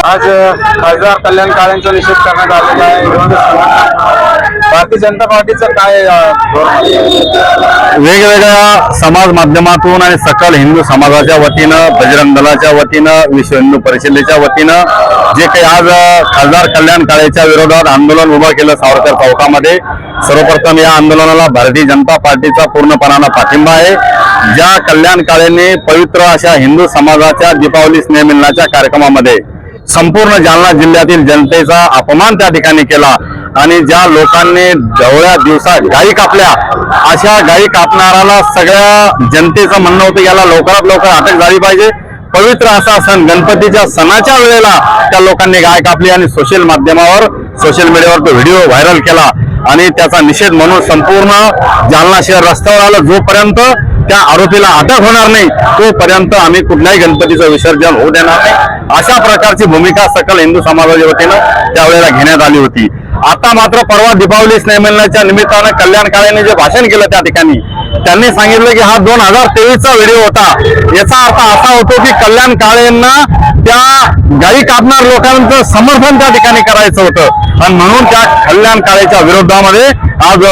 आज खासदार कल्याण काळेंचा निषेध करण्यात आलेला आहे. भारतीय जनता पार्टीचं काय वेगवेगळ्या समाज माध्यमातून आणि सकल हिंदू समाजाच्या वतीनं बजरंग दलाच्या वतीनं विश्व हिंदू परिषदेच्या वतीनं जे काही आज खासदार कल्याण काळेच्या विरोधात आंदोलन उभं केलं सावरकर चौकामध्ये सर्वप्रथम या आंदोलनाला भारतीय जनता पार्टीचा पूर्णपणानं पाठिंबा आहे. ज्या कल्याण काळेने पवित्र अशा हिंदू समाजाच्या दीपावली स्नेहमिलनाच्या कार्यक्रमामध्ये संपूर्ण जालना जिल्ह्यातील जनतेचा अपमान त्या ठिकाणी केला आणि ज्या लोकांनी ढवळ्या दिवसात गायी कापल्या अशा गायी कापणाऱ्याला सगळ्या जनतेचं म्हणणं होतं याला लवकरात लवकर अटक झाली पाहिजे. पवित्र असा सण गणपतीच्या सणाच्या वेळेला त्या लोकांनी गाय कापली आणि सोशल माध्यमावर सोशल मीडियावर तो व्हिडिओ व्हायरल केला. आणि त्याचा निषेध म्हणून संपूर्ण जालना शहर रस्त्यावर आलं. जोपर्यंत त्या आरोपीला अटक होणार नाही तोपर्यंत आम्ही कुठल्याही गणपतीचं विसर्जन होऊ देणार नाही. अशा प्रकारची भूमिका सकल हिंदू समाजाच्या वतीनं त्यावेळेला घेण्यात आली होती. आता मात्र परवा दीपावली स्नेहमिलनाच्या निमित्तानं कल्याण काळेने जे भाषण केलं त्या ठिकाणी त्यांनी सांगितलं की हा दोन हजार तेवीसचा व्हिडिओ होता. याचा अर्थ असा होतो की कल्याण काळेंना त्या गाई कापणार लोकांचं समर्थन त्या ठिकाणी करायचं होतं. आणि म्हणून त्या कल्याण काळेच्या विरोधामध्ये आज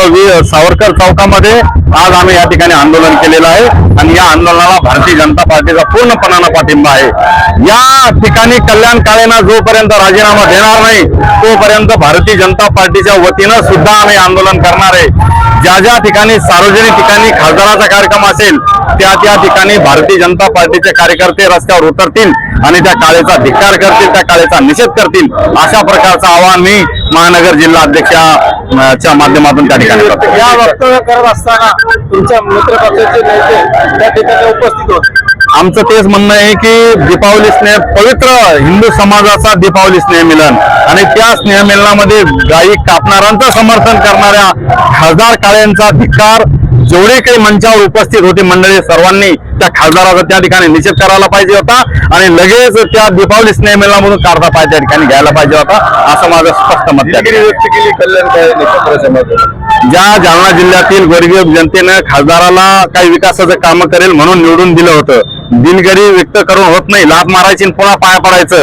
सावरकर चौकामध्ये आज आम्ही या ठिकाणी आंदोलन केलेलं आहे. आणि या आंदोलनाला भारतीय जनता पार्टीचा पूर्णपणानं पाठिंबा आहे. या ठिकाणी कल्याण काळेंना जोपर्यंत राजीनामा देणार नाही तोपर्यंत भारतीय जनता पार्टीच्या वतीनं सुद्धा आम्ही आंदोलन करणार आहे. ज्या ज्या ठिकाणी सार्वजनिक ठिकाणी खासदाराचा कार्यक्रम असेल त्या त्या ठिकाणी भारतीय जनता पार्टीचे कार्यकर्ते रस्त्यावर उतरतील आणि त्या काळेचा धिक्कार करतील त्या काळेचा निषेध करतील अशा प्रकारचं आवाहन मी महानगर जिल्हा अध्यक्षाच्या माध्यमातून त्या ठिकाणी या वक्तव्य करत असताना तुमच्या मित्रपक्षाचे नेते त्या ठिकाणी उपस्थित होते. आमचं तेच म्हणणं आहे की दीपावली स्नेह पवित्र हिंदू समाजाचा दीपावली स्नेह मिलन. आणि त्या स्नेह मिलनामध्ये गायी कापणाऱ्यांचं समर्थन करणाऱ्या खासदार काळेंचा धिक्कार जेवढे काही मंचावर उपस्थित होते मंडळी सर्वांनी त्या खासदाराचा त्या ठिकाणी निषेध करायला पाहिजे होता आणि लगेच त्या दीपावली स्नेह मिलनामधून काढता पाहिजे त्या ठिकाणी घ्यायला पाहिजे होता असं माझं स्पष्ट मत समाज ज्या जालना जिल्ह्यातील गरीब जनतेनं खासदाराला काही विकासाचं काम करेल म्हणून निवडून दिलं होतं. दिलगिरी व्यक्त करून होत नाही. लाभ मारायची आणि पुन्हा पाया पडायचं.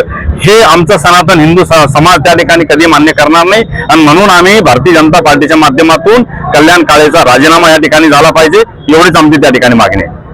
हे आमचं सनातन हिंदू स- समाज त्या ठिकाणी कधी मान्य करणार नाही. आणि म्हणून आम्ही भारतीय जनता पार्टीच्या माध्यमातून कल्याण काळेचा राजीनामा या ठिकाणी झाला पाहिजे. एवढीच आमची त्या ठिकाणी मागणी आहे.